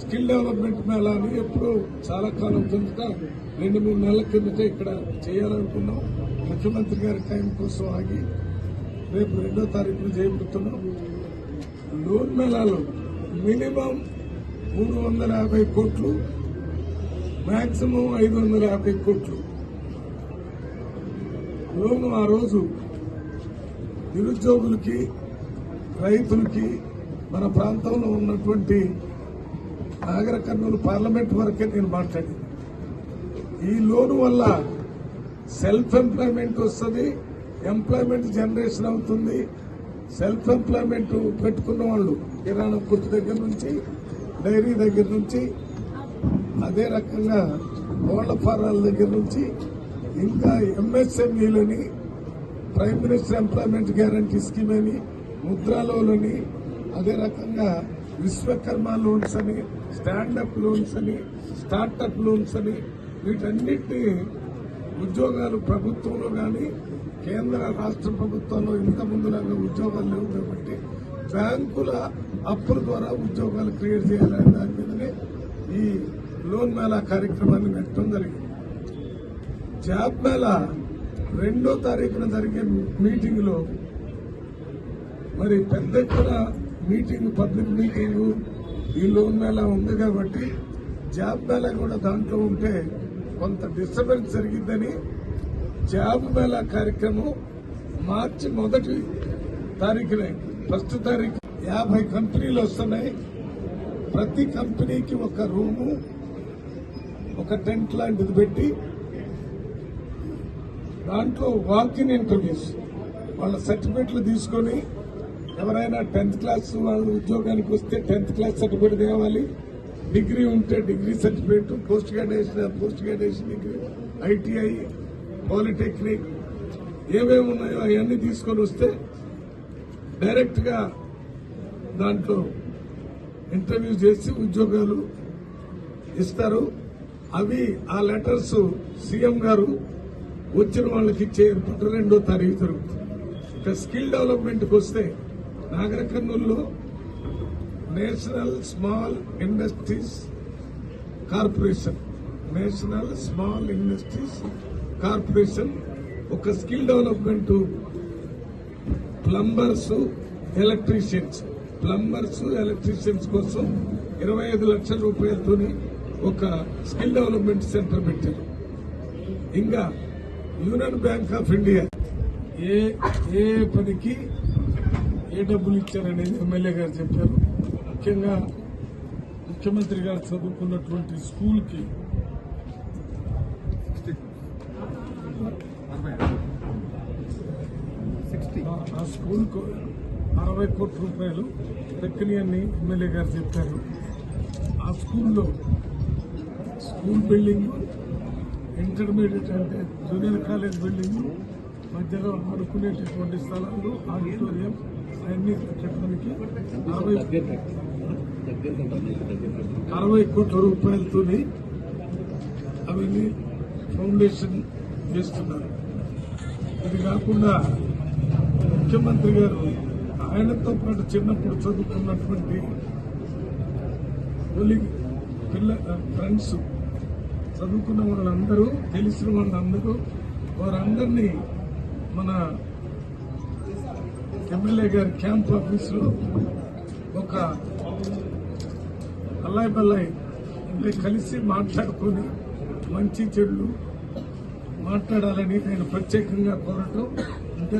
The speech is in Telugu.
స్కిల్ డెవలప్మెంట్ మేళా అని ఎప్పుడు చాలా కాలం కిందట రెండు మూడు నెలల కిందట ఇక్కడ చేయాలనుకున్నాం. ముఖ్యమంత్రి గారి టైం కోసం ఆగి రేపు రెండో తారీఖున చేయబడుతున్నాం లోన్ మేళాలో మినిమం మూడు వందల యాభై కోట్లు మ్యాక్సిమం ఐదు వందల యాభై కోట్లు. లోను ఆ రోజు నిరుద్యోగులకి రైతులకి మన ప్రాంతంలో ఉన్నటువంటి నాగర కర్నూలు పార్లమెంట్ వరకే నేను మాట్లాడింది ఈ లోను వల్ల సెల్ఫ్ ఎంప్లాయ్మెంట్ వస్తుంది ఎంప్లాయ్మెంట్ జనరేషన్ అవుతుంది. సెల్ఫ్ ఎంప్లాయ్మెంట్ పెట్టుకున్న వాళ్ళు కిరాణా కొట్టు దగ్గర నుంచి డైరీ దగ్గర నుంచి అదే రకంగా కోళ్ళ ఫారాల దగ్గర నుంచి ఇంకా ఎంఎస్ఎంఈలని prime minister employment guarantee scheme అని ముద్రాలోని అని అదే రకంగా విశ్వకర్మ లోన్స్ అని స్టాండప్ లోన్స్ అని స్టార్టప్ లోన్స్ అని వీటన్నిటిని ఉద్యోగాలు ప్రభుత్వంలో కానీ కేంద్ర రాష్ట్ర ప్రభుత్వంలో ఇంత ముందులాగా ఉద్యోగాలు లేవు కాబట్టి బ్యాంకుల అప్పుల ద్వారా ఉద్యోగాలు క్రియేట్ చేయాలనే దాని మీదనే ఈ లోన్ మేళా కార్యక్రమాన్ని పెట్టడం జరిగింది. జాబ్ మేళా రెండో తారీఖున జరిగే మీటింగ్లో మరి పెద్ద ఎత్తున మీటింగ్ పబ్లిక్ మీటింగ్ ఈ లోన్ ఉంది కాబట్టి జాబ్ మేళా కూడా దాంట్లో ఉంటే కొంత డిస్టర్బెన్స్ జరిగిందని జాబ్ మేళా కార్యక్రమం మార్చి మొదటి తారీఖునే ఫస్ట్ తారీఖు. యాభై కంపెనీలు వస్తున్నాయి. ప్రతి కంపెనీకి ఒక రూము ఒక టెంట్ లాంటిది పెట్టి దాంట్లో వాకిన్ ఇంటర్వ్యూస్ వాళ్ళ సర్టిఫికెట్లు తీసుకొని ఎవరైనా టెన్త్ క్లాస్ వాళ్ళు ఉద్యోగానికి వస్తే టెన్త్ క్లాస్ సర్టిఫికేట్ తేవాలి. డిగ్రీ ఉంటే degree certificate post graduation post graduation degree ITI polytechnic ఏమేమి ఉన్నాయో అవన్నీ తీసుకొని వస్తే డైరెక్ట్గా దాంట్లో ఇంటర్వ్యూ చేసి ఉద్యోగాలు ఇస్తారు. అవి ఆ లెటర్స్ సీఎం గారు వచ్చిన వాళ్ళకి ఇచ్చే ఏర్పాటు రెండో తారీఖు జరుగుతుంది. ఇక స్కిల్ డెవలప్మెంట్కి వస్తే నాగర కర్నూలులో national small industries corporation national small industries corporation ఒక skill development plumbers electricians. Plumbers electricians కోసం ఇరవై ఐదు లక్షల రూపాయలతోని ఒక స్కిల్ డెవలప్మెంట్ సెంటర్ పెట్టారు. ఇంకా యూనియన్ బ్యాంక్ ఆఫ్ ఇండియా ఏ ఏ పనికి ఏ డబ్బులు ఇచ్చారనేది ఎమ్మెల్యే గారు చెప్పారు. ముఖ్యంగా ముఖ్యమంత్రి గారు చదువుకున్నటువంటి స్కూల్కి ఆ- ఆ స్కూల్కు అరవై కోట్ల రూపాయలు దక్కనియని ఎమ్మెల్యే గారు చెప్పారు. ఆ స్కూల్లో స్కూల్ బిల్డింగ్ ఇంటర్మీడియట్ అంటే జూనియర్ కాలేజ్ బిల్డింగ్ మధ్యలో ఆడుకునేటటువంటి స్థలాలు ఆడిటోరియం అన్ని కట్టడానికి అరవై అరవై కోట్ల రూపాయలతో అవన్నీ ఫౌండేషన్ చేస్తున్నారు. ఇది కాకుండా ముఖ్యమంత్రి గారు ఆయనతో పాటు చిన్నప్పుడు చదువుకున్నటువంటి తొలి పిల్ల ఫ్రెండ్స్ చదువుకున్న వాళ్ళందరూ తెలిసిన వాళ్ళందరూ వారందరినీ మన ఎమ్మెల్యే గారి క్యాంప్ ఆఫీసులో ఒక అల్లాయి బల్లాయి అంటే కలిసి మాట్లాడుకొని మంచి చెడులు మాట్లాడాలని నేను ప్రత్యేకంగా కోరటం అంటే